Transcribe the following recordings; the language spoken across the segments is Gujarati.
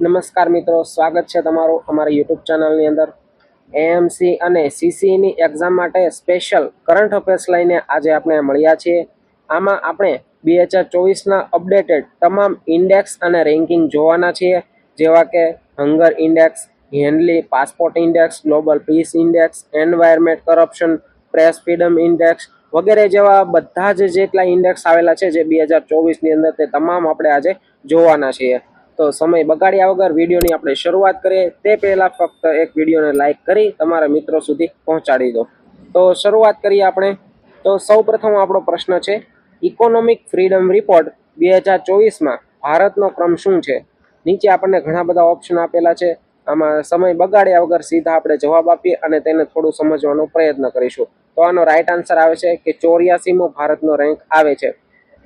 નમસ્કાર મિત્રો, સ્વાગત છે તમારું અમારી યુટ્યુબ ચેનલની અંદર. એએમસી અને સીસીની એક્ઝામ માટે સ્પેશિયલ કરંટ અફેર્સ લઈને આજે આપણે મળ્યા છીએ. આમાં આપણે બે હજાર ચોવીસના અપડેટેડ તમામ ઇન્ડેક્સ અને રેન્કિંગ જોવાના છીએ. જેવા કે hunger index Henley passport index global peace index environment corruption press freedom index વગેરે જેવા બધા જ જેટલા ઇન્ડેક્સ આવેલા છે જે બે હજાર ચોવીસની અંદર તે તમામ આપણે આજે જોવાના છીએ. તો સમય બગાડ્યા વગર વિડીયોની આપણે શરૂઆત કરીએ. તે પહેલાં ફક્ત એક વિડીયોને લાઇક કરી તમારા મિત્રો સુધી પહોંચાડી દો. તો શરૂઆત કરીએ આપણે. તો સૌપ્રથમ આપણો પ્રશ્ન છે ઇકોનોમિક ફ્રીડમ રિપોર્ટ બે હજાર ચોવીસમાં ભારતનો ક્રમ શું છે? નીચે આપણને ઘણા બધા ઓપ્શન આપેલા છે. આમાં સમય બગાડ્યા વગર સીધા આપણે જવાબ આપીએ અને તેને થોડું સમજવાનો પ્રયત્ન કરીશું. તો આનો રાઈટ આન્સર આવે છે કે ચોર્યાસીમો ભારતનો રેન્ક આવે છે.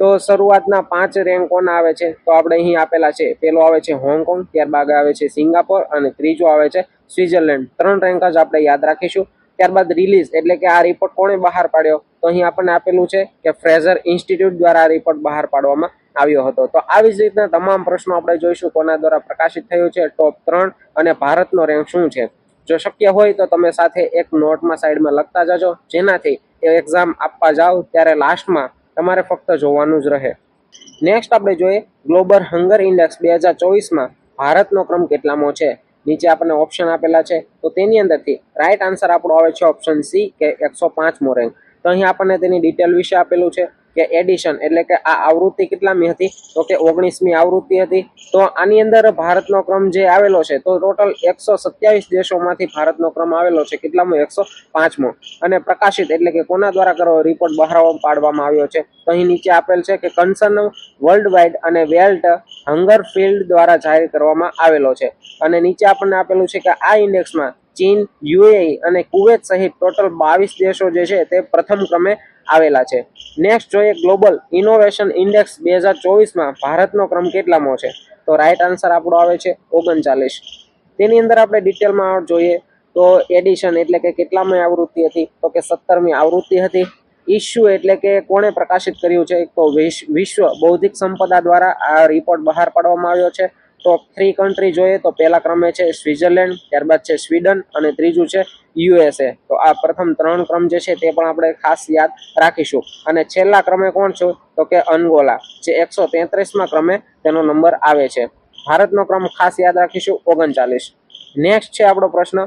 તો શરૂઆતના પાંચ રેન્ક કોના આવે છે? તો આપણે અહીં આપેલા છે. પેલો આવે છે હોંગકોંગ, ત્યારબાદ આવે છે સિંગાપોર અને ત્રીજો આવે છે સ્વિટ્ઝરલેન્ડ. ત્રણ રેન્ક જ આપણે યાદ રાખીશું. ત્યારબાદ રિલીઝ એટલે કે આ રિપોર્ટ કોણે બહાર પાડ્યો? તો અહીં આપણને આપેલું છે કે ફ્રેઝર ઇન્સ્ટિટ્યૂટ દ્વારા આ રિપોર્ટ બહાર પાડવામાં આવ્યો હતો. તો આવી જ રીતના તમામ પ્રશ્નો આપણે જોઈશું કોના દ્વારા પ્રકાશિત થયું છે. ટોપ ત્રણ અને ભારતનો રેન્ક શું છે? જો શક્ય હોય તો તમે સાથે એક નોટમાં સાઈડમાં લખતા જજો. જેનાથી એક્ઝામ આપવા જાઓ. ત્યારે લાસ્ટમાં તમારે ફક્ત જોવાનું જ રહે. નેક્સ્ટ આપણે જોઈએ ગ્લોબલ હંગર ઇન્ડેક્સ બે હજાર ચોવીસમાં ભારતનો ક્રમ કેટલામો છે? નીચે આપણને ઓપ્શન આપેલા છે. તો તેની અંદરથી રાઈટ આન્સર આપણો આવે છે ઓપ્શન સી કે એકસો પાંચમો રેન્ક તો અહીં આપણને તેની ડિટેલ વિશે આપેલું છે. કે એડિશન, એટલે કે આ આવૃત્તિ કેટલામી હતી? તો કે ઓગણીસમી આવૃત્તિ હતી. તો આની અંદર ભારતનો ક્રમ જે આવેલો છે, તો ટોટલ એકસો સત્યાવીસ દેશોમાંથી ભારતનો ક્રમ આવેલો છે. કેટલામો? એકસો પાંચમો. અને પ્રકાશિત એટલે કે કોના દ્વારા કરો? રિપોર્ટ બહાર પાડવામાં આવ્યો છે. તો અહીં નીચે આપેલ છે કે કન્સર્ન વર્લ્ડ વાઇડ અને વેલ્ટ હંગર ફિલ્ડ દ્વારા જાહેર કરવામાં આવેલો છે. અને નીચે આપણને આપેલું છે કે આ ઇન્ડેક્સમાં ચીન, યુએઈ અને કુવેત સહિત ટોટલ બાવીસ દેશો જે છે તે પ્રથમ ક્રમે આવેલા છે. નેક્સ્ટ જોઈએ ગ્લોબલ ઇનોવેશન ઇન્ડેક્સ બે હજાર ચોવીસમાં ભારતનો ક્રમ કેટલામો છે? તો રાઈટ આન્સર આપણો આવે છે ઓગણચાલીસ. તેની અંદર આપણે ડિટેલમાં જોઈએ તો એડિશન એટલે કે કેટલામી આવૃત્તિ હતી? તો કે સત્તરમી આવૃત્તિ હતી. ઇશ્યુ એટલે કે કોણે પ્રકાશિત કર્યું છે? તો વિશ- વિશ્વ બૌદ્ધિક સંપદા દ્વારા આ રિપોર્ટ બહાર પાડવામાં આવ્યો છે. ટોપ થ્રી કન્ટ્રી જોઈએ તો પહેલા ક્રમે છે સ્વિટ્ઝરલેન્ડ, ત્યારબાદ છે સ્વીડન અને ત્રીજું છે યુએસએ. તો આ પ્રથમ ત્રણ ક્રમ જે છે તે પણ આપણે ખાસ યાદ રાખીશું. અને છેલ્લા ક્રમે કોણ છે? તો કે અનગોલા જે એકસો તેત્રીસમાં ક્રમે તેનો નંબર આવે છે. ભારતનો ક્રમ ખાસ યાદ રાખીશું, ઓગણચાલીસ. નેક્સ્ટ છે આપણો પ્રશ્ન.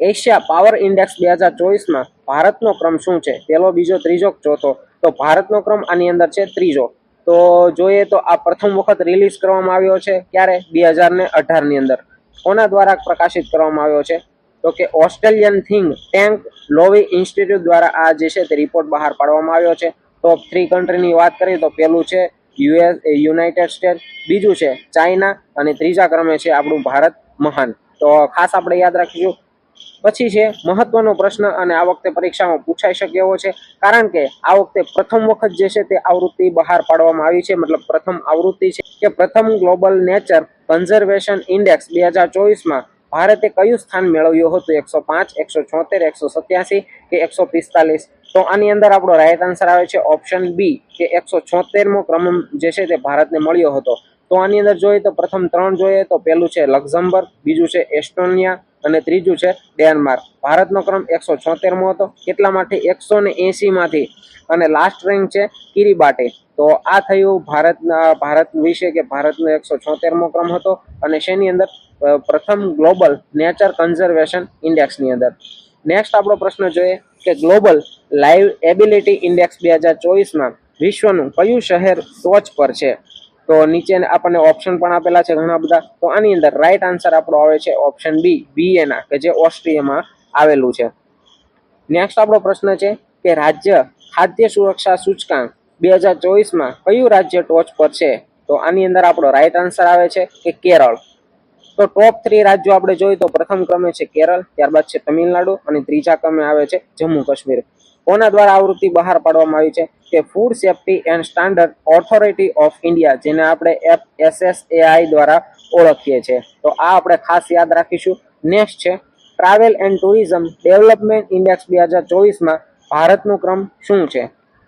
એશિયા પાવર ઇન્ડેક્સ બે હજાર ચોવીસમાં ભારતનો ક્રમ શું છે? પહેલો, બીજો, ત્રીજો, ચોથો. તો ભારતનો ક્રમ આની અંદર છે ત્રીજો. તો જોઈએ તો આ પ્રથમ વખત રિલીઝ કરવામાં આવ્યો છે ક્યારે? બે હજાર ને અઢારની અંદર. કોના દ્વારા પ્રકાશિત કરવામાં આવ્યો છે? તો કે Australian think tank Lowy institute દ્વારા આ જે છે તે રિપોર્ટ બહાર પાડવામાં આવ્યો છે. ટોપ થ્રી કન્ટ્રીની વાત કરીએ તો પહેલું છે યુએસ યુનાઇટેડ સ્ટેટ બીજું છે ચાઇના અને ત્રીજા ક્રમે છે આપણું ભારત મહાન. તો ખાસ આપણે યાદ રાખીશું પછી છે, મહત્વનો પ્રશ્ન અને આ વખતે પરીક્ષામાં પૂછાઈ શકે એવો છે. કારણ કે આ વખતે પ્રથમ વખત જે છે તે આવૃત્તિ બહાર પાડવામાં આવી છે, મતલબ પ્રથમ આવૃત્તિ છે કે પ્રથમ ગ્લોબલ નેચર કન્ઝર્વેશન ઇન્ડેક્સ બે હજાર ચોવીસમાં ભારતે કયું સ્થાન મેળવ્યું હતું? એકસો પાંચ, એકસો છોતેર, એકસો સત્યાસી કે એકસો પિસ્તાલીસ? તો આની અંદર આપણો રાઈટ આન્સર આવે છે ઓપ્શન બી કે એકસો છોતેરમો ક્રમ જે છે તે ભારતને મળ્યો હતો. તો આની અંદર જોઈએ તો પ્રથમ ત્રણ જોઈએ તો પહેલું છે લક્ઝમબર્ગ, બીજું છે એસ્ટોનિયા અને ત્રીજું છે ડેનમાર્ક. ભારતનો ક્રમ એકસો છોતેરમો હતો. કેટલામાંથી એકસો ને એંસીમાંથી અને લાસ્ટ રેન્ક છે કિરીબાટે. તો આ થયું ભારતના, ભારત વિશે કે ભારતનો એકસો છોતેરમો ક્રમ હતો અને શેની અંદર? પ્રથમ ગ્લોબલ નેચર કન્ઝર્વેશન ઇન્ડેક્સની અંદર. નેક્સ્ટ આપણો પ્રશ્ન જોઈએ કે ગ્લોબલ લાઈવ એબિલિટી ઇન્ડેક્સ બે હજાર ચોવીસમાં વિશ્વનું કયું શહેર ટોચ પર છે? તો નીચે આપણને ઓપ્શન પણ આપેલા છે ઘણા બધા. તો આની અંદર રાઈટ આન્સર આપણો આવે છે ઓપ્શન બી વિયેના કે જે ઓસ્ટ્રિયામાં આવેલું છે. નેક્સ્ટ આપણો પ્રશ્ન છે કે રાજ્ય ખાદ્ય સુરક્ષા સૂચકાંક બે હજાર ચોવીસમાં કયું રાજ્ય ટોચ પર છે? તો આની અંદર આપણો રાઈટ આન્સર આવે છે કે કેરળ. તો ટોપ થ્રી રાજ્યો આપણે જોઈએ તો પ્રથમ ક્રમે છે કેરળ, ત્યારબાદ છે તમિલનાડુ અને ત્રીજા ક્રમે આવે છે જમ્મુ કાશ્મીર. કોના દ્વારા આવૃત્તિ બહાર પાડવામાં આવી છે કે food safety and standard authority of India જેને આપણે એફ એસએસએઆઈ દ્વારા ઓળખીએ છીએ. તો આ આપણે ખાસ યાદ રાખીશું. નેક્સ્ટ છે travel and tourism development index બે હજાર ચોવીસમાં ભારતનું ક્રમ શું છે?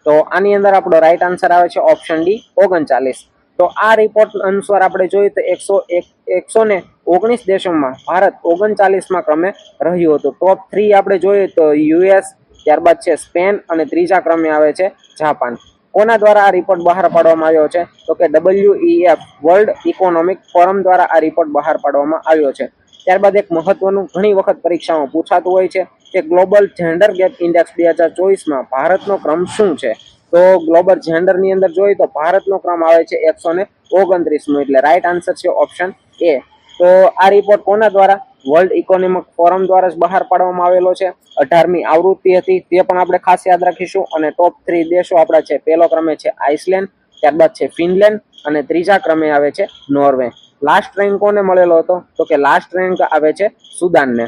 તો આની અંદર આપણો રાઈટ આન્સર આવે છે ઓપ્શન ડી ઓગણચાલીસ. તો આ રિપોર્ટ અનુસાર આપણે જોઈએ તો એકસો એક, એકસો ને ઓગણીસ દેશોમાં ભારત ઓગણચાલીસમાં ક્રમે રહ્યું હતું. ટોપ થ્રી આપણે જોઈએ તો યુએસ ત્યારબાદ છે સ્પેન અને ત્રીજા ક્રમે આવે છે જાપાન. કોના દ્વારા આ રિપોર્ટ બહાર પાડવામાં આવ્યો છે? તો કે ડબલ્યુઈએફ વર્લ્ડ ઇકોનોમિક ફોરમ દ્વારા આ રિપોર્ટ બહાર પાડવામાં આવ્યો છે. ત્યારબાદ એક મહત્વનું, ઘણી વખત પરીક્ષામાં પૂછાતું હોય છે કે ગ્લોબલ જેન્ડર ગેપ ઇન્ડેક્સ બે હજાર ચોવીસમાં ભારતનો ક્રમ શું છે? તો ગ્લોબલ જેન્ડરની અંદર જોઈએ તો ભારતનો ક્રમ આવે છે એકસો ને ઓગણત્રીસમો. એટલે રાઈટ આન્સર છે ઓપ્શન એ તો આ રિપોર્ટ કોના દ્વારા વર્લ્ડ ઇકોનોમિક ફોરમ દ્વારા જ બહાર પાડવામાં આવેલો છે. અઢારમી આવૃત્તિ હતી, તે પણ આપણે ખાસ યાદ રાખીશું. અને ટોપ થ્રી દેશો આપણા છે. પહેલો ક્રમે છે આઇસલેન્ડ ત્યારબાદ છે ફિનલેન્ડ અને ત્રીજા ક્રમે આવે છે નોર્વે લાસ્ટ રેન્ક કોને મળેલો હતો? તો કે લાસ્ટ રેન્ક આવે છે સુદાનને.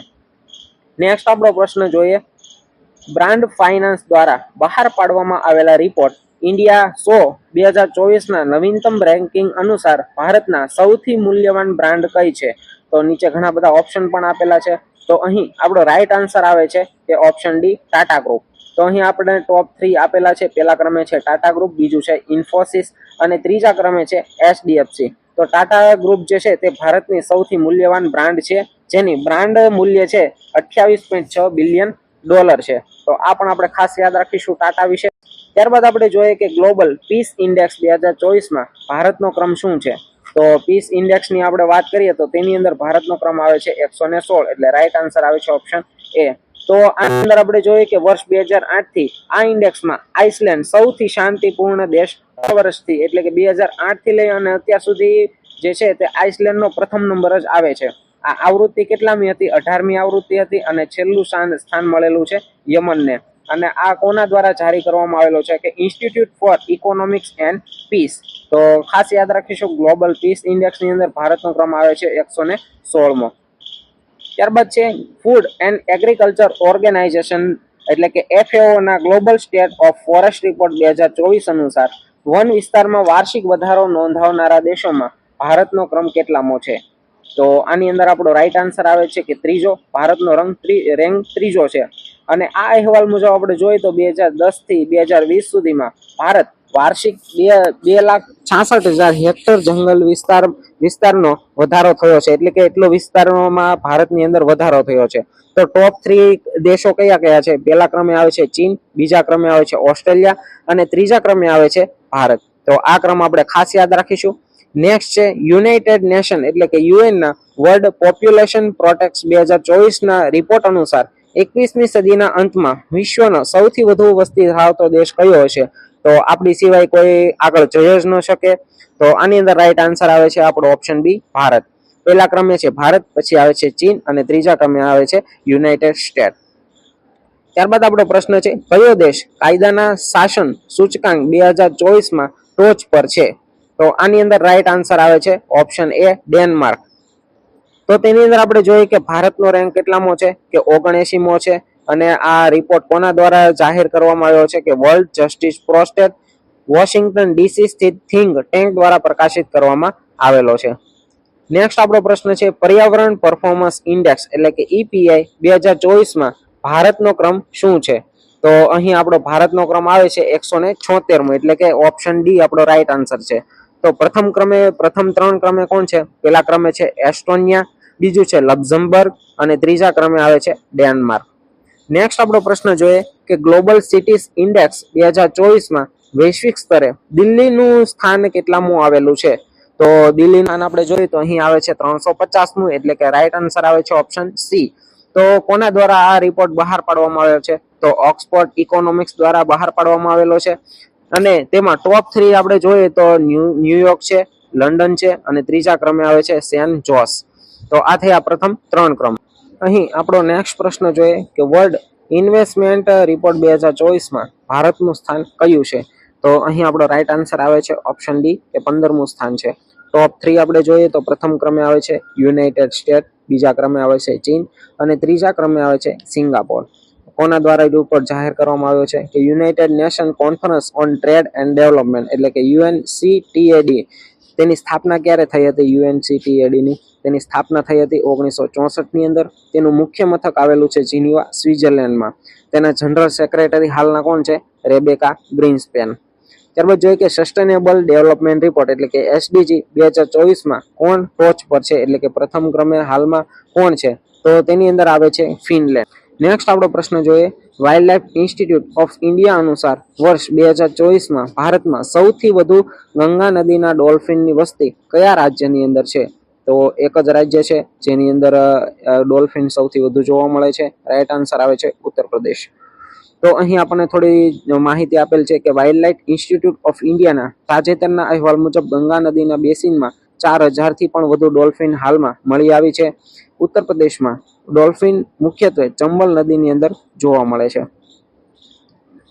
નેક્સ્ટ આપણો પ્રશ્ન જોઈએ. બ્રાન્ડ ફાઇનાન્સ દ્વારા બહાર પાડવામાં આવેલા રિપોર્ટ ઇન્ડિયા સો, બે હજાર ચોવીસના નવીનતમ રેન્કિંગ અનુસાર ભારતના સૌથી મૂલ્યવાન બ્રાન્ડ કઈ છે? તો નીચે ઘણા બધા ઓપ્શન પણ આપેલા છે. તો અહીં આપણો રાઈટ આન્સર આવે છે કે ઓપ્શન ડી ટાટા ગ્રુપ તો અહીં આપણે ટોપ થ્રી આપેલા છે. પહેલા ક્રમે છે ટાટા ગ્રુપ બીજું છે ઇન્ફોસિસ અને ત્રીજા ક્રમે છે એચડીએફસી. તો ટાટા ગ્રુપ જે છે તે ભારતની સૌથી મૂલ્યવાન બ્રાન્ડ છે. જેની બ્રાન્ડ મૂલ્ય છે અઠ્યાવીસ પોઈન્ટ છ બિલિયન ડોલર છે. તો આ પણ આપણે ખાસ યાદ રાખીશું ટાટા વિશે. ત્યારબાદ આપણે જોઈએ કે ગ્લોબલ પીસ ઇન્ડેક્સ બે હજાર ચોવીસમાં ભારતનો ક્રમ શું છે? તો પીસ ઇન્ડેક્સની આપણે વાત કરીએ તો તેની અંદર ભારતનો ક્રમ આવે છે એકસો ને સોળ, એટલે રાઈટ આન્સર આવે છે ઓપ્શન એ તો આ અંદર આપણે જોઈએ કે વર્ષ બે હજાર આઠથી આ ઇન્ડેક્સમાં આઇસલેન્ડ સૌથી શાંતિપૂર્ણ દેશ વર્ષથી, એટલે કે બે હજાર આઠથી લઈ અને અત્યાર સુધી જે છે તે આઇસલેન્ડનો પ્રથમ નંબર જ આવે છે. આ આવૃત્તિ કેટલામી હતી? અઢારમી આવૃત્તિ હતી અને છેલ્લું સ્થાન મળેલું છે યમનને. અને આ કોના દ્વારા જારી કરવામાં આવેલો છે કે institute for economics and peace તો ખાસ યાદ રાખીશું ગ્લોબલ પીસ ઇન્ડેક્સની અંદર ભારતનો ક્રમ આવે છે એકસો ને સોળમો. ત્યારબાદ છે ફૂડ એન્ડ એગ્રીકલ્ચર ઓર્ગેનાઇઝેશન એટલે કે એફએઓના global state of forest report બે હજાર ચોવીસ અનુસાર, વન વિસ્તારમાં વાર્ષિક વધારો નોંધાવનારા દેશોમાં ભારતનો ક્રમ કેટલામો છે? તો આની અંદર આપણો રાઈટ આન્સર આવે છે કે ત્રીજો, ભારતનો રંગ રેન્ક ત્રીજો છે. અને આ અહેવાલ મુજબ આપણે જોઈએ તો બે હજાર દસથી બે હજાર વીસ સુધીમાં ભારત વાર્ષિક બે બે લાખ છાસઠ હજાર હેક્ટર જંગલ વિસ્તાર, વિસ્તારનો વધારો થયો છે. એટલે કે એટલો વિસ્તારોમાં ભારતની અંદર વધારો થયો છે. તો ટોપ થ્રી દેશો કયા કયા છે? પહેલા ક્રમે આવે છે ચીન, બીજા ક્રમે આવે છે ઓસ્ટ્રેલિયા અને ત્રીજા ક્રમે આવે છે ભારત. તો આ ક્રમ આપણે ખાસ યાદ રાખીશું. નેક્સ્ટ છે યુનાઇટેડ નેશન એટલે કે યુએનના વર્લ્ડ પોપ્યુલેશન પ્રોટેક્ટ બે હજાર ચોવીસના રિપોર્ટ અનુસાર એકવીસમી સદીના અંતમાં વિશ્વનો સૌથી વધુ વસ્તી ધરાવતો દેશ કયો હશે? તો આપણી સિવાય કોઈ આગળ જઈ જ ન શકે. તો આની અંદર રાઈટ આન્સર આવે છે આપણો ઓપ્શન બી ભારત. પહેલા ક્રમે છે ભારત, પછી આવે છે ચીન અને ત્રીજા ક્રમે આવે છે યુનાઇટેડ સ્ટેટ. ત્યારબાદ આપણો પ્રશ્ન છે, કયો દેશ કાયદાના શાસન સૂચકાંક બે હજાર ચોવીસમાં ટોચ પર છે? તો આની અંદર રાઈટ આન્સર આવે છે ઓપ્શન એ ડેનમાર્ક. તો તેની અંદર આપણે જોઈએ કે ભારતનો રેન્ક કેટલામો છે, કે ઓગણએસીમો છે, અને આ રિપોર્ટ કોના દ્વારા જાહેર કરવામાં આવ્યો છે કે world justice project Washington DC સ્થિત થિંગ ટેન્ક દ્વારા પ્રકાશિત કરવામાં આવેલો છે. નેક્સ્ટ આપણો પ્રશ્ન છે પર્યાવરણ પરફોર્મન્સ ઇન્ડેક્સ એટલે કે ઈપીઆઈ બે હજાર ચોવીસમાં ભારતનો ક્રમ શું છે? તો અહીં આપણો ભારતનો ક્રમ આવે છે એકસો ને છોતેરમો, એટલે કે ઓપ્શન ડી આપણો રાઈટ આન્સર છે. તો પ્રથમ ક્રમે, પ્રથમ ત્રણ ક્રમે કોણ છે? પહેલા ક્રમે છે એસ્ટોનિયા બીજું છે લક્ઝમબર્ગ અને ત્રીજા ક્રમે આવે છે ડેનમાર્ક. નેક્સ્ટ આપણો પ્રશ્ન જોઈએ કે ગ્લોબલ સિટીઝ ઇન્ડેક્સ બે હજાર ચોવીસમાં વૈશ્વિક સ્તરે દિલ્હીનું સ્થાન કેટલામું આવેલું છે? તો દિલ્હીનું આપણે જોઈએ તો અહીં આવે છે ત્રણસો પચાસમું એટલે કે રાઈટ આન્સર આવે છે ઓપ્શન સી તો કોના દ્વારા આ રિપોર્ટ બહાર પાડવામાં આવ્યો છે? તો ઓક્સફોર્ડ ઇકોનોમિક્સ દ્વારા બહાર પાડવામાં આવેલો છે. અને તેમાં ટોપ થ્રી આપણે જોઈએ તો ન્યૂ ન્યુયોર્ક છે લંડન છે અને ત્રીજા ક્રમે આવે છે સેન જોસ તો આ થયા પ્રથમ ત્રણ ક્રમ. અહીં આપણો નેક્સ્ટ પ્રશ્ન જોઈએ કે વર્લ્ડ ઇન્વેસ્ટમેન્ટ રિપોર્ટ બે હજાર ચોવીસમાં ભારતનું સ્થાન કયું છે? તો અહીં આપણો રાઈટ આન્સર આવે છે ઓપ્શન ડી કે પંદરમું સ્થાન છે. ટોપ થ્રી આપણે જોઈએ તો પ્રથમ ક્રમે આવે છે યુનાઇટેડ સ્ટેટ બીજા ક્રમે આવે છે ચીન અને ત્રીજા ક્રમે આવે છે સિંગાપોર. કોના દ્વારા રિપોર્ટ જાહેર કરવામાં આવ્યો છે? કે united nation conference on trade and development એટલે કે યુએનસીટીએડી તેની સ્થાપના ક્યારે થઈ હતી? યુએનસીટીએડીની તેની સ્થાપના થઈ હતી ઓગણીસો ચોસઠની અંદર. તેનું મુખ્ય મથક આવેલું છે જીનીવા, સ્વિટ્ઝરલેન્ડમાં. તેના જનરલ સેક્રેટરી હાલના કોણ છે? Rebecca Greenspan. ત્યારબાદ જોઈએ કે સસ્ટેનેબલ ડેવલપમેન્ટ રિપોર્ટ એટલે કે એસડીજી બે હજાર ચોવીસમાં કોણ ટોચ પર છે? એટલે કે પ્રથમ ક્રમે હાલમાં કોણ છે? તો તેની અંદર આવે છે ફિનલેન્ડ. નેક્સ્ટ આપણો પ્રશ્ન જોઈએ wildlife institute of India અનુસાર વર્ષ બે હજાર ચોવીસમાં ભારતમાં સૌથી વધુ ગંગા નદીના ડોલ્ફિનની વસ્તી કયા રાજ્યની અંદર છે? તો એક જ રાજ્ય છે, જેની અંદર ડોલ્ફિન સૌથી વધુ જોવા મળે છે. રાઈટ આન્સર આવે છે ઉત્તર પ્રદેશ. તો અહીં આપણને થોડી માહિતી આપેલ છે કે વાઇલ્ડ લાઇફ ઇન્સ્ટિટ્યૂટ ઓફ ઇન્ડિયાના તાજેતરના અહેવાલ મુજબ ગંગા નદીના બેસિનમાં ચાર હજારથી પણ વધુ ડોલ્ફિન હાલમાં મળી આવી છે. ઉત્તર પ્રદેશમાં ડોલ્ફિન મુખ્યત્વે ચંબલ નદીની અંદર જોવા મળે છે.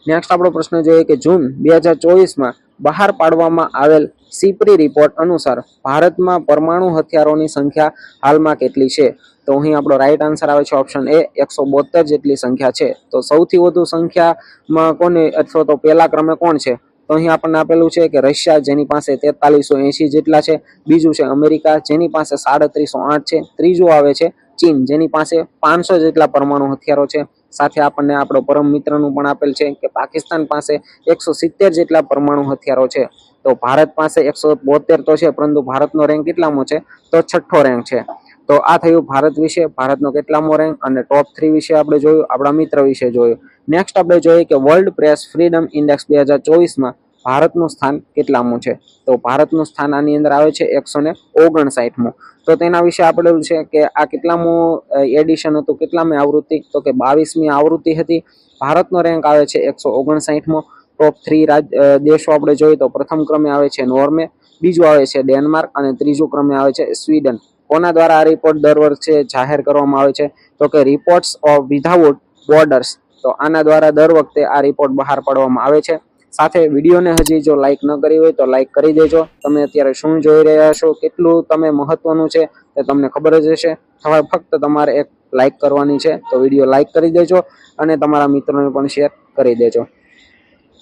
નેક્સ્ટ આપણો પ્રશ્ન જોઈએ કે જૂન બે હજાર ચોવીસમાં બહાર પાડવામાં આવેલ સીપરી રિપોર્ટ અનુસાર ભારતમાં પરમાણુ હથિયારોની સંખ્યા હાલમાં કેટલી છે? તો અહીં આપણો રાઈટ આન્સર આવે છે ઓપ્શન એ એકસો બોતેર જેટલી સંખ્યા છે. તો સૌથી વધુ સંખ્યામાં કોને, અથવા તો પહેલા ક્રમે કોણ છે? તો અહીં આપણને આપેલું છે કે રશિયા જેની પાસે તેતાલીસો એંશી જેટલા છે, બીજું છે અમેરિકા જેની પાસે સાડત્રીસો આઠ છે, ત્રીજું આવે છે ચીન જેની પાસે પાંચસો જેટલા પરમાણુ હથિયારો છે. સાથે આપણને આપણો પરમ મિત્રનું પણ આપેલ છે કે પાકિસ્તાન પાસે એકસો સિત્તેર જેટલા પરમાણુ હથિયારો છે. તો ભારત પાસે એકસો બોતેર તો છે, પરંતુ ભારતનો રેન્ક કેટલામો છે? તો છઠ્ઠો રેન્ક છે. તો આ થયું ભારત વિશે, ભારતનો કેટલામો રેન્ક અને ટોપ થ્રી વિશે આપણે જોયું, આપણા મિત્ર વિશે જોયું. નેક્સ્ટ આપણે જોઈએ કે વર્લ્ડ પ્રેસ ફ્રીડમ ઇન્ડેક્સ બે હજાર ચોવીસમાં ભારતનું સ્થાન કેટલામું છે? તો ભારતનું સ્થાન આની અંદર આવે છે એકસો ને ઓગણસાઠમું. તો તેના વિશે આપણે છે કે આ કેટલામું એડિશન હતું, કેટલામી આવૃત્તિ? તો કે બાવીસમી આવૃત્તિ હતી. ભારતનો રેન્ક આવે છે એકસો ઓગણસાઠમો. ટોપ થ્રી રાજ દેશો આપણે જોઈએ તો પ્રથમ ક્રમે આવે છે નોર્વે, બીજું આવે છે ડેનમાર્ક અને ત્રીજું ક્રમે આવે છે સ્વીડન. કોના દ્વારા આ રિપોર્ટ દર વર્ષે જાહેર કરવામાં આવે છે? તો કે રિપોર્ટ્સ ઓફ વિધાઉટ બોર્ડર્સ તો આના દ્વારા દર વખતે આ રિપોર્ટ બહાર પાડવામાં આવે છે. સાથે વિડીયોને હજી જો લાઇક ન કરી હોય તો લાઇક કરી દેજો. તમે અત્યારે શું જોઈ રહ્યા છો? કેટલું તમે મહત્વનું છે તે તમને ખબર જ હશે. હવે ફક્ત તમારે એક લાઇક કરવાની છે. તો વીડિયો લાઇક કરી દેજો અને તમારા મિત્રોને પણ શેર કરી દેજો.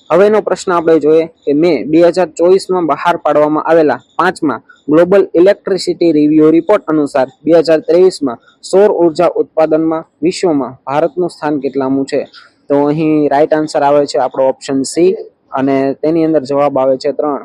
હવેનો પ્રશ્ન આપણે જોઈએ કે મે બે હજાર ચોવીસમાં બહાર પાડવામાં આવેલા પાંચમા ગ્લોબલ ઇલેક્ટ્રિસિટી રિવ્યુ રિપોર્ટ અનુસાર બે હજાર ત્રેવીસમાં સૌર ઊર્જા ઉત્પાદનમાં વિશ્વમાં ભારતનું સ્થાન કેટલામું છે? તો અહીં રાઈટ આન્સર આવે છે આપણો ઓપ્શન સી અને તેની અંદર જવાબ આવે છે ત્રણ.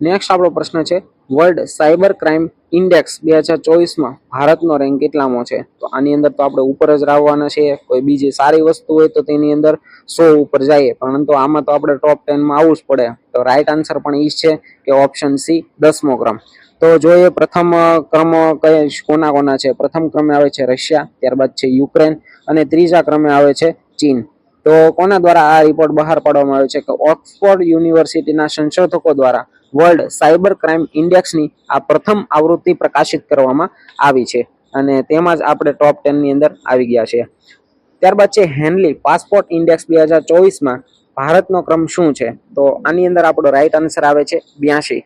નેક્સ્ટ આપણો પ્રશ્ન છે વર્લ્ડ સાયબર ક્રાઇમ ઇન્ડેક્સ બે હજાર ચોવીસમાં ભારતનો રેન્ક કેટલામો છે? તો આની અંદર તો આપણે ઉપર જ રાવવાના છીએ, કોઈ બીજી સારી વસ્તુ હોય તો તેની અંદર સો ઉપર જઈએ, પરંતુ આમાં તો આપણે ટોપ ટેનમાં આવવું જ પડે. તો રાઈટ આન્સર પણ જ છે કે ઓપ્શન સી દસમો ક્રમ. તો જોઈએ પ્રથમ ક્રમ કયા કોના કોના છે? પ્રથમ ક્રમે આવે છે રશિયા, ત્યારબાદ છે યુક્રેન અને ત્રીજા ક્રમે આવે છે ચીન. તો કોના દ્વારા આ રિપોર્ટ બહાર પાડવામાં આવ્યો છે કે ઓક્સફોર્ડ યુનિવર્સિટીના સંશોધકો દ્વારા વર્લ્ડ સાયબર ક્રાઇમ ઇન્ડેક્સની આ પ્રથમ આવૃત્તિ પ્રકાશિત કરવામાં આવી છે અને તેમાં જ આપણે ટોપ ટેનની અંદર આવી ગયા છે ત્યારબાદ છે હેનલી, પાસપોર્ટ ઇન્ડેક્સ બે હજાર ચોવીસમાં ભારતનો ક્રમ શું છે? તો આની અંદર આપણો રાઈટ આન્સર આવે છે બ્યાસી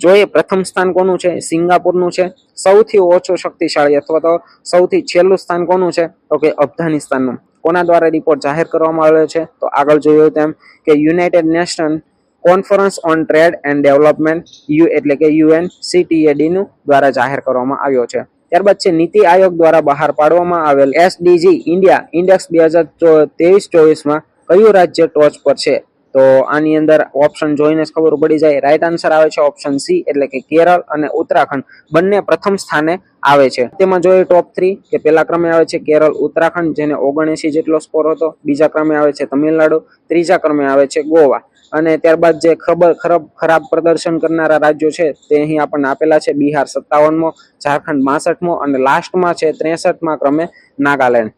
જોઈએ પ્રથમ સ્થાન કોનું છે? સિંગાપુરનું છે. સૌથી ઓછું શક્તિશાળી અથવા તો સૌથી છેલ્લું સ્થાન કોનું છે? તો કે અફઘાનિસ્તાનનું. કોના દ્વારા રિપોર્ટ જાહેર કરવામાં આવ્યો છે? તો આગળ જોયું તેમ કે united nation conference on trade and development U એટલે કે યુએન સીટીએડીનું દ્વારા જાહેર કરવામાં આવ્યો છે. ત્યારબાદ છે, નીતિ આયોગ દ્વારા બહાર પાડવામાં આવેલ એસડીજી ઇન્ડિયા ઇન્ડેક્સ બે હજાર ત્રેવીસ ચોવીસમાં કયું રાજ્ય ટોચ પર છે? તો આની અંદર ઓપ્શન જોઈને જ ખબર પડી જાય. રાઈટ આન્સર આવે છે ઓપ્શન સી એટલે કે કેરળ અને ઉત્તરાખંડ. બંને પ્રથમ સ્થાને આવે છે. તેમાં જોઈએ ટોપ થ્રી કે પહેલા ક્રમે આવે છે કેરળ, ઉત્તરાખંડ, જેને ઓગણએસી જેટલો સ્કોર હતો. બીજા ક્રમે આવે છે તમિલનાડુ, ત્રીજા ક્રમે આવે છે ગોવા. અને ત્યારબાદ જે ખબર, ખરાબ ખરાબ પ્રદર્શન કરનારા રાજ્યો છે, તે અહીં આપણને આપેલા છે. બિહાર સત્તાવનમો, ઝારખંડ બાસઠમો, અને લાસ્ટમાં છે ત્રેસઠમાં ક્રમે નાગાલેન્ડ.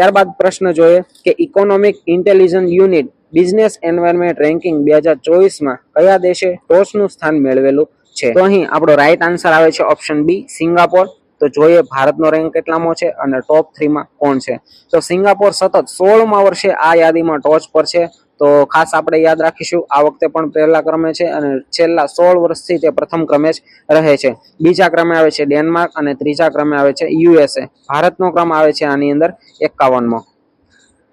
ત્યારબાદ પ્રશ્ન જોઈએ કે economic intelligence unit business environment ranking બે હજાર ચોવીસમાં કયા દેશે ટોચનું સ્થાન મેળવેલું છે? તો અહીં આપણો રાઈટ આન્સર આવે છે ઓપ્શન બી સિંગાપોર. તો જોઈએ ભારતનો રેન્ક કેટલામો છે અને ટોપ થ્રીમાં કોણ છે? તો સિંગાપોર સતત સોળમાં વર્ષે આ યાદીમાં ટોચ પર છે. તો ખાસ આપણે યાદ રાખીશું, આ વખતે પણ પહેલા ક્રમે છે અને છેલ્લા સોળ વર્ષથી તે પ્રથમ ક્રમે જ રહે છે. બીજા ક્રમે આવે છે ડેનમાર્ક અને ત્રીજા ક્રમે આવે છે યુએસએ. ભારતનો ક્રમ આવે છે આની અંદર એકાવનમો.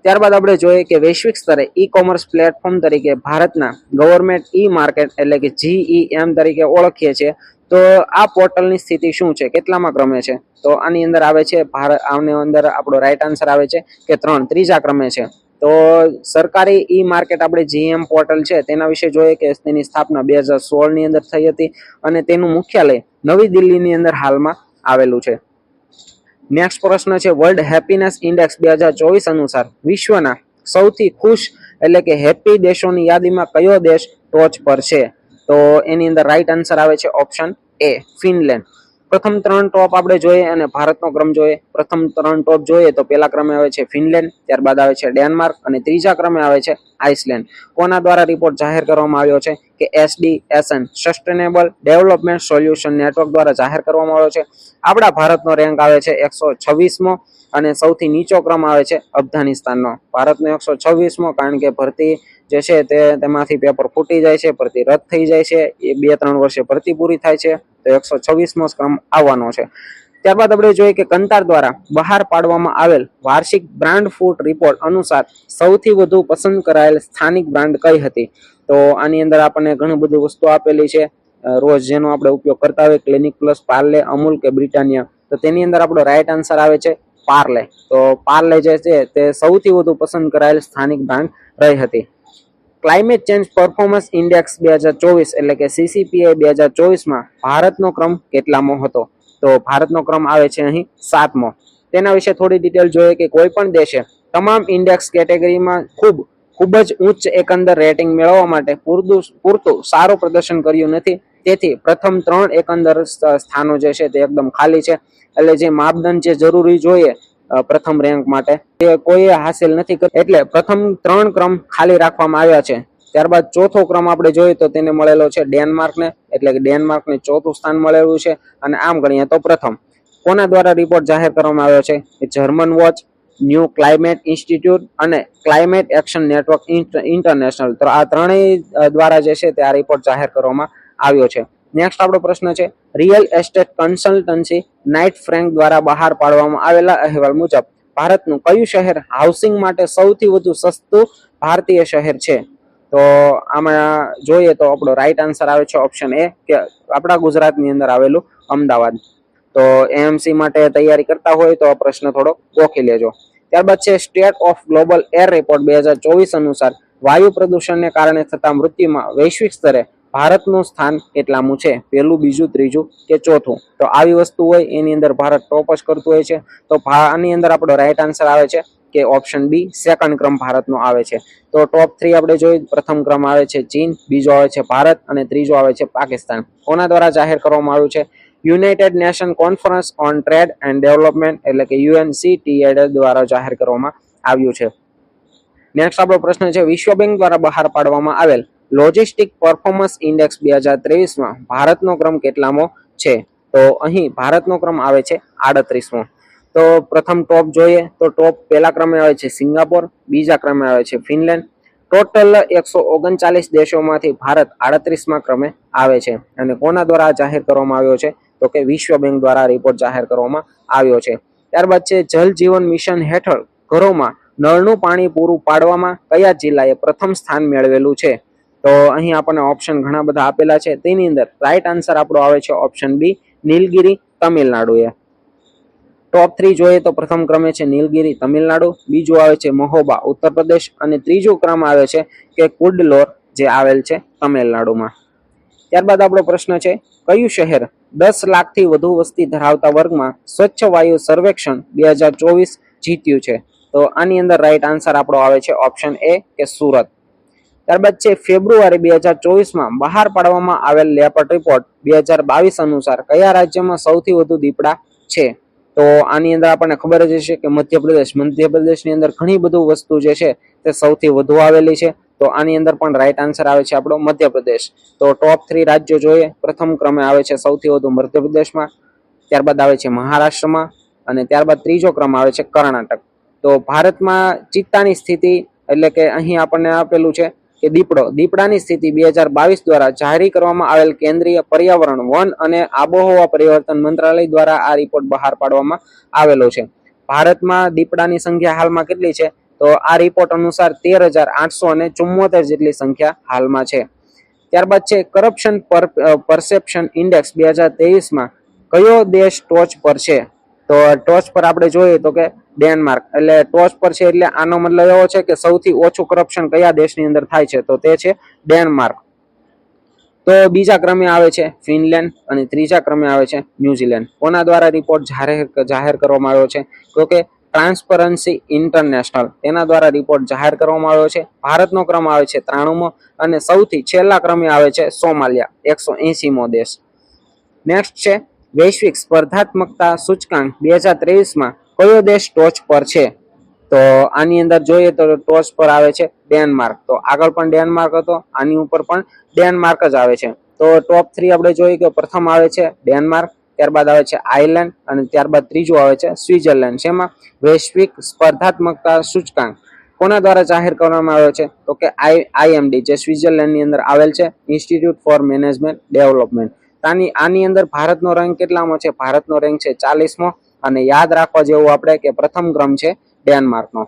ત્યારબાદ આપણે જોઈએ કે વૈશ્વિક સ્તરે ઈ કોમર્સ પ્લેટફોર્મ તરીકે ભારતના ગવર્મેન્ટ ઈ માર્કેટ એટલે કે જીઈએમ તરીકે ઓળખીએ છીએ. તો આ પોર્ટલની સ્થિતિ શું છે? કેટલામાં ક્રમે છે? તો આની અંદર આવે છે ભારત આની અંદર આપણો રાઈટ આન્સર આવે છે કે ત્રણ. ત્રીજા ક્રમે છે. તો સરકારી ઈ માર્કેટ આપણે જીએમ પોર્ટલ છે, તેના વિશે જોઈએ કે તેની સ્થાપના બે હજાર સોળની અંદર થઈ હતી અને તેનું મુખ્યાલય નવી દિલ્હીની અંદર હાલમાં આવેલું છે. નેક્સ્ટ પ્રશ્ન છે વર્લ્ડ હેપીનેસ ઇન્ડેક્સ બે હજાર ચોવીસ અનુસાર વિશ્વના સૌથી ખુશ એટલે કે હેપી દેશોની યાદીમાં કયો દેશ ટોચ પર છે? તો એની અંદર રાઈટ આન્સર આવે છે ઓપ્શન એ ફિનલેન્ડ પ્રથમ ત્રણ ટોપ આપણે જોઈએ અને ભારતનો ક્રમ જોઈએ. પ્રથમ ત્રણ ટોપ જોઈએ તો પહેલા ક્રમે આવે છે ફિનલેન્ડ, ત્યારબાદ આવે છે ડેનમાર્ક અને ત્રીજા ક્રમે આવે છે આઇસલેન્ડ. કોના દ્વારા રિપોર્ટ જાહેર કરવામાં આવ્યો છે કે SD SN sustainable development solution network દ્વારા જાહેર કરવામાં આવ્યો છે. આપણા ભારતનો રેન્ક આવે છે એકસો છવ્વીસમો અને સૌથી નીચો ક્રમ આવે છે અફઘાનિસ્તાનનો. ભારતનો એકસો છવ્વીસમો કારણ કે ભરતી જે છે તે તેમાંથી પેપર ફૂટી જાય છે, ભરતી રદ થઈ જાય છે. એ બે ત્રણ વર્ષે ભરતી પૂરી થાય છે. તો એકસો છવ્વીસમો ક્રમ આવવાનો છે. ત્યારબાદ આપણે જોઈએ કે કંતાર દ્વારા બહાર પાડવામાં આવેલ વાર્ષિક બ્રાન્ડ ફૂડ રિપોર્ટ અનુસાર સૌથી વધુ પસંદ કરાયેલ સ્થાનિક બ્રાન્ડ કઈ હતી? તો આની અંદર આપણને ઘણી બધી વસ્તુ આપેલી છે. રોજ જેનો આપણે ઉપયોગ કરતા હોય, ક્લિનિક પ્લસ પાર્લે, અમૂલ કે બ્રિટાનિયા. તો તેની અંદર આપણો રાઈટ આન્સર આવે છે પાર્લે. તો પાર્લે જે છે તે સૌથી વધુ પસંદ કરાયેલ સ્થાનિક બ્રાન્ડ રહી હતી? ક્લાઇમેટ ચેન્જ પરફોર્મન્સ ઇન્ડેક્સ બે હજાર ચોવીસ એટલે કે સીસીપીઆઈ બે હજાર ચોવીસમાં ભારતનો ક્રમ કેટલામો હતો? તો ભારતનો ક્રમ આવે છે અહીં સાતમો. તેના વિશે થોડી ડિટેલ જોઈએ કે કોઈ પણ દેશે તમામ ઇન્ડેક્સ કેટેગરીમાં ખૂબ ખૂબ જ ઉચ્ચ એકંદર રેટિંગ મેળવવા માટે પૂરતું પૂરતું સારું પ્રદર્શન કર્યું નથી. તેથી પ્રથમ ત્રણ એકંદર સ્થાનો જે છે તે એકદમ ખાલી છે. એટલે જે માપદંડ જે જરૂરી જોઈએ પ્રથમ રેન્ક માટે. તે કોઈએ હાસિલ નથી કરી. એટલે પ્રથમ ત્રણ ક્રમ ખાલી રાખવામાં આવ્યા છે. ત્યારબાદ ચોથો ક્રમ આપણે જોઈએ તો તેને મળેલો છે ડેનમાર્કને. એટલે કે ડેનમાર્કને ચોથું સ્થાન મળેલું છે. અને આમ ગણીએ તો પ્રથમ. કોના દ્વારા રિપોર્ટ જાહેર કરવામાં આવ્યો છે? German watch new climate institute અને ક્લાઇમેટ એક્શન નેટવર્ક ઇન્ટરનેશનલ તો આ ત્રણેય દ્વારા જે છે તે આ રિપોર્ટ જાહેર કરવામાં આવ્યો છે. નેક્સ્ટ આપણો પ્રશ્ન છે real estate consultancy Knight Frank દ્વારા બહાર પાડવામાં આવેલા અહેવાલ મુજબ, ભારતનું કયું શહેર હાઉસિંગ માટે સૌથી વધુ સસ્તું ભારતીય શહેર છે? તો આમાં જોઈએ તો આપણો રાઈટ આન્સર આવે છે ઓપ્શન એ કે આપણા ગુજરાતની અંદર આવેલું અમદાવાદ. તો એએમસી માટે તૈયારી કરતા હોય તો આ પ્રશ્ન થોડો ઓખી લેજો. ત્યારબાદ છે state of global air report બે હજાર ચોવીસ અનુસાર, વાયુ પ્રદૂષણને કારણે થતા મૃત્યુમાં વૈશ્વિક સ્તરે ભારતનું સ્થાન કેટલામું છે. પહેલું, બીજું, ત્રીજું કે ચોથું. તો આવી વસ્તુ હોય, એની અંદર ભારત ટોપ જ કરતું હોય છે. તો આની અંદર આપણો રાઈટ આન્સર આવે છે કે ઓપ્શન બી સેકન્ડ ક્રમ ભારતનો આવે છે. તો ટોપ થ્રી આપણે જોઈએ પ્રથમ ક્રમ આવે છે ચીન, બીજો આવે છે ભારત અને ત્રીજો આવે છે પાકિસ્તાન. કોના દ્વારા જાહેર કરવામાં આવ્યું છે? United Nation Conference on Trade and Development એટલે કે યુએનસીટીએડ દ્વારા જાહેર કરવામાં આવ્યું છે. નેક્સ્ટ આપણો પ્રશ્ન છે, વિશ્વ બેંક દ્વારા બહાર પાડવામાં આવેલ લોજિસ્ટિક પરફોર્મન્સ ઇન્ડેક્સ બે હજાર ત્રેવીસમાં ભારતનો ક્રમ કેટલામો છે? તો અહીં ભારતનો ક્રમ આવે છે આડત્રીસમો. તો પ્રથમ ટોપ જોઈએ તો ટોપ પહેલા ક્રમે આવે છે સિંગાપોર, બીજા ક્રમે આવે છે ફિનલેન્ડ. ટોટલ એકસો ઓગણચાલીસ દેશોમાંથી ભારત આડત્રીસમાં ક્રમે આવે છે. અને કોના દ્વારા જાહેર કરવામાં આવ્યો છે? તો કે વિશ્વ બેંક દ્વારા રિપોર્ટ જાહેર કરવામાં આવ્યો છે. ત્યારબાદ છે જલ જીવન મિશન હેઠળ ઘરોમાં નળનું પાણી પૂરું પાડવામાં કયા જિલ્લાએ પ્રથમ સ્થાન મેળવેલું છે? તો અહીં આપણને ઓપ્શન ઘણા બધા આપેલા છે. તેની અંદર રાઈટ આન્સર આપણો આવે છે ઓપ્શન બી નીલગિરી, તમિલનાડુએ. ટોપ થ્રી જોઈએ તો પ્રથમ ક્રમે છે નીલગીરી, તમિલનાડુ. બીજું આવે છે મહોબા, ઉત્તર પ્રદેશ. અને ત્રીજો ક્રમ આવે છે કે કુડલોર, જે આવેલ છે તમિલનાડુમાં. ત્યારબાદ આપણો પ્રશ્ન છે, કયું શહેર દસ લાખથી વધુ વસ્તી ધરાવતા વર્ગમાં સ્વચ્છ વાયુ સર્વેક્ષણ બે હજાર ચોવીસ જીત્યું છે? તો આની અંદર રાઈટ આન્સર આપણો આવે છે ઓપ્શન એ કે સુરત. ત્યારબાદ છે ફેબ્રુઆરી બે હજાર ચોવીસમાં બહાર પાડવામાં આવેલ લેપટ રિપોર્ટ બે હજાર બાવીસ અનુસાર કયા રાજ્યમાં સૌથી વધુ દીપડા છે? તો આની અંદર આપણને ખબર જ હશે કે મધ્યપ્રદેશ. મધ્યપ્રદેશની અંદર ઘણી બધું વસ્તુ જે છે તે સૌથી વધુ આવેલી છે. તો આની અંદર પણ રાઈટ આન્સર આવે છે આપણો મધ્યપ્રદેશ. તો ટોપ થ્રી રાજ્યો જોઈએ. પ્રથમ ક્રમે આવે છે સૌથી વધુ મધ્યપ્રદેશમાં. ત્યારબાદ આવે છે મહારાષ્ટ્રમાં. અને ત્યારબાદ ત્રીજો ક્રમ આવે છે કર્ણાટક. તો ભારતમાં ચિત્તાની સ્થિતિ એટલે કે અહીં આપણને આપેલું છે કે દીપડો. દીપડાની સ્થિતિ બે હજાર બાવીસ દ્વારા જાહેર કરવામાં આવેલ કેન્દ્રીય પર્યાવરણ વન અને આબોહવા પરિવર્તન મંત્રાલય દ્વારા આ રિપોર્ટ બહાર પાડવામાં આવેલો છે. ભારતમાં દીપડાની સંખ્યા હાલમાં કેટલી છે? તો આ રિપોર્ટ અનુસાર તેર હજાર આઠસો અને ચુમ્મોતેર જેટલી સંખ્યા હાલમાં છે. ત્યારબાદ છે કરપ્શન પરસેપ્શન ઇન્ડેક્સ બે હજાર તેવીસમાં કયો દેશ ટોચ પર છે? તો ટોચ પર આપણે જોઈએ તો કે ડેનમાર્ક. એટલે ટોચ પર છે એટલે આનો મતલબ એવો છે કે સૌથી ઓછું કરપ્શન કયા દેશની અંદર થાય છે તો તે છે ડેનમાર્ક. તો બીજા ક્રમે આવે છે ફિનલેન્ડ અને ત્રીજા ક્રમે આવે છે ન્યુઝીલેન્ડ. કોના દ્વારા રિપોર્ટ જાહેર જાહેર કરવામાં આવ્યો છે? તો કે ટ્રાન્સપરન્સી ઇન્ટરનેશનલ તેના દ્વારા રિપોર્ટ જાહેર કરવામાં આવ્યો છે. ભારતનો ક્રમ આવે છે ત્રાણુંમો અને સૌથી છેલ્લા ક્રમે આવે છે સોમાલિયા, એકસો એંસીમો દેશ. નેક્સ્ટ છે વૈશ્વિક સ્પર્ધાત્મકતા સૂચકાંક. બે હજાર ત્રેવીસમાં કયો દેશ ટોચ પર છે? તો આની અંદર જોઈએ તો ટોચ પર આવે છે ડેનમાર્ક. તો આગળ પણ ડેનમાર્ક હતો, આની ઉપર પણ ડેનમાર્ક જ આવે છે. તો ટોપ થ્રી આપણે જોઈએ કે પ્રથમ આવે છે ડેનમાર્ક, ત્યારબાદ આવે છે આયર્લેન્ડ અને ત્યારબાદ ત્રીજું આવે છે સ્વિટ્ઝરલેન્ડ. જેમાં વૈશ્વિક સ્પર્ધાત્મકતા સૂચકાંક. કોના દ્વારા જાહેર કરવામાં આવ્યો છે? તો કે આઈ, આઈએમડી, જે સ્વિટ્ઝરલેન્ડની અંદર આવેલ છે, ઇન્સ્ટિટ્યૂટ ફોર મેનેજમેન્ટ ડેવલપમેન્ટ. આની આની અંદર ભારતનો રેન્ક કેટલામાં છે? ભારતનો રેન્ક છે ચાલીસમો. અને યાદ રાખવા જેવું આપણે કે પ્રથમ ક્રમ છે ડેનમાર્કનો.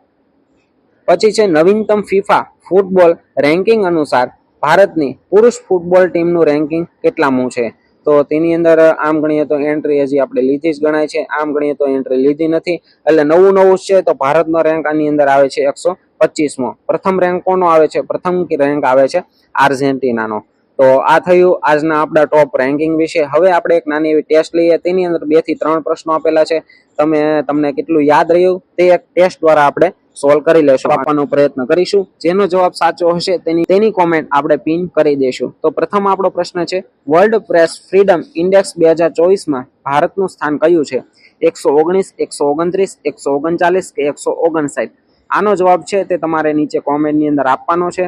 પછી છે નવીનતમ ફિફા ફૂટબોલ રેન્કિંગ અનુસાર ભારતની પુરુષ ફૂટબોલ ટીમનું રેન્કિંગ કેટલામું છે? તો તેની અંદર આમ ગણીએ તો એન્ટ્રી હજી આપણે લીધી જ ગણાય છે. આમ ગણીએ તો એન્ટ્રી લીધી નથી. એટલે નવું નવું છે તો ભારતનો રેન્ક આની અંદર આવે છે એકસો પચીસમો. પ્રથમ રેન્ક કોનો આવે છે? પ્રથમ રેન્ક આવે છે આર્જેન્ટિનાનો. તો આ થયું આજના આપણા ટોપ રેન્કિંગ વિશે. હવે આપણે એક નાની એવી ટેસ્ટ લઈએ. તેની અંદર બેથી ત્રણ પ્રશ્નો આપેલા છે. તમે, તમને કેટલું યાદ રહ્યું તે એક ટેસ્ટ દ્વારા આપણે સોલ્વ કરી લેશું. આપવાનો પ્રયત્ન કરીશું. જેનો જવાબ સાચો હશે તેની તેની કોમેન્ટ આપણે પિન કરી દઈશું તો પ્રથમ આપણો પ્રશ્ન છે વર્લ્ડ પ્રેસ ફ્રીડમ ઇન્ડેક્સ બે હજાર ચોવીસમાં ભારતનું સ્થાન કયું છે? એકસો ઓગણીસ, એકસો ઓગણત્રીસ, એકસો ઓગણચાલીસ કે એકસો ઓગણસાઠ? આનો જવાબ છે તે તમારે નીચે કોમેન્ટની અંદર આપવાનો છે.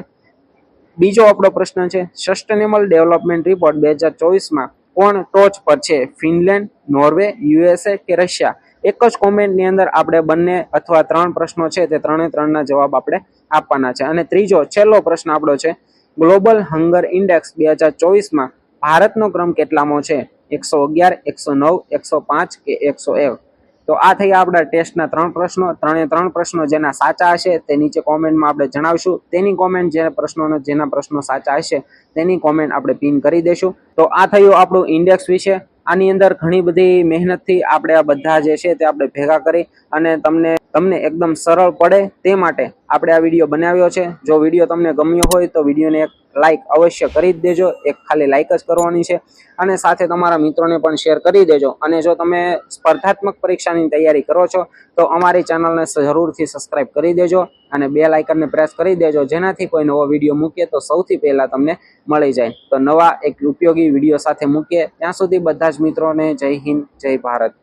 બીજો આપણો પ્રશ્ન છે સસ્ટેનેબલ ડેવલપમેન્ટ રિપોર્ટ બે હજાર ચોવીસમાં કોણ ટોચ પર છે? ફિનલેન્ડ, નોર્વે, યુએસએ કે રશિયા? એક જ કોમેન્ટની અંદર આપણે બંને અથવા ત્રણ પ્રશ્નો છે, તે ત્રણે ત્રણના જવાબ આપણે આપવાના છે. અને ત્રીજો, છેલ્લો પ્રશ્ન આપણો છે, ગ્લોબલ હંગર ઇન્ડેક્સ બે હજાર ચોવીસમાં ભારતનો ક્રમ કેટલામો છે? એકસો અગિયાર, એકસો નવ, એકસો પાંચ કે એકસો એક? તો આ થઈ આપણા ટેસ્ટના ત્રણ પ્રશ્નો. ત્રણે ત્રણ પ્રશ્નો જેના સાચા હશે તે નીચે કોમેન્ટમાં આપણે જણાવશું. તેની કોમેન્ટ જે પ્રશ્નોનો જેના પ્રશ્નો સાચા હશે તેની કોમેન્ટ આપણે પિન કરી દેશું તો આ થયું આપણું ઇન્ડેક્સ વિશે. આની અંદર ઘણી બધી મહેનતથી આપણે આ બધા જે છે તે આપણે ભેગા કરી અને તમને તમને એકદમ સરળ પડે તે માટે આપણે આ વીડિયો બનાવ્યો છે. જો વીડિયો તમને ગમ્યો હોય તો વિડીયોને એક લાઈક અવશ્ય કરી જ દેજો. એક ખાલી લાઇક જ કરવાની છે. અને સાથે તમારા મિત્રોને પણ શેર કરી દેજો. અને જો તમે સ્પર્ધાત્મક પરીક્ષાની તૈયારી કરો છો, તો અમારી ચેનલને જરૂરથી સબસ્ક્રાઇબ કરી દેજો અને બે લાઇકનને પ્રેસ કરી દેજો. જેનાથી કોઈ નવો વીડિયો મૂકીએ, તો સૌથી પહેલાં તમને મળી જાય. તો નવા એક ઉપયોગી વીડિયો સાથે મૂકીએ. ત્યાં સુધી બધા જ મિત્રોને જય હિન્દ, જય ભારત.